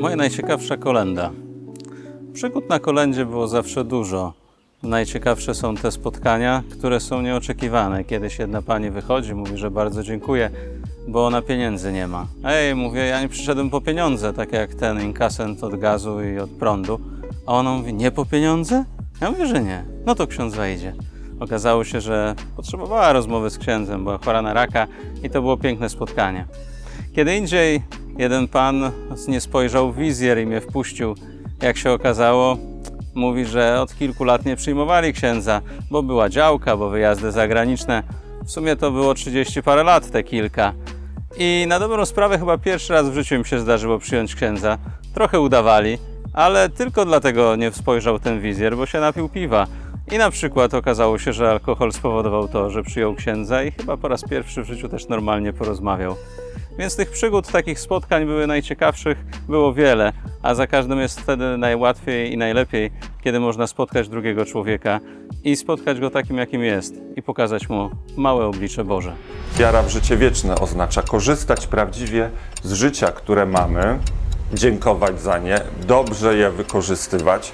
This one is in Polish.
najciekawsza kolenda? Przygód na kolendzie było zawsze dużo. Najciekawsze są te spotkania, które są nieoczekiwane. Kiedyś jedna pani wychodzi, mówi, że bardzo dziękuję, bo ona pieniędzy nie ma. Ej, mówię, ja nie przyszedłem po pieniądze, tak jak ten inkasent od gazu i od prądu. A ona mówi, nie po pieniądze? Ja mówię, że nie. No to ksiądz wejdzie. Okazało się, że potrzebowała rozmowy z księdzem, była chora na raka i to było piękne spotkanie. Kiedy indziej jeden pan nie spojrzał w wizjer i mnie wpuścił. Jak się okazało, mówi, że od kilku lat nie przyjmowali księdza, bo była działka, bo wyjazdy zagraniczne. W sumie to było 30 parę lat, te kilka. I na dobrą sprawę chyba pierwszy raz w życiu im się zdarzyło przyjąć księdza. Trochę udawali, ale tylko dlatego nie spojrzał ten wizjer, bo się napił piwa. I na przykład okazało się, że alkohol spowodował to, że przyjął księdza i chyba po raz pierwszy w życiu też normalnie porozmawiał. Więc tych przygód, takich spotkań były najciekawszych, było wiele, a za każdym jest wtedy najłatwiej i najlepiej, kiedy można spotkać drugiego człowieka i spotkać go takim, jakim jest i pokazać mu małe oblicze Boże. Wiara w życie wieczne oznacza korzystać prawdziwie z życia, które mamy, dziękować za nie, dobrze je wykorzystywać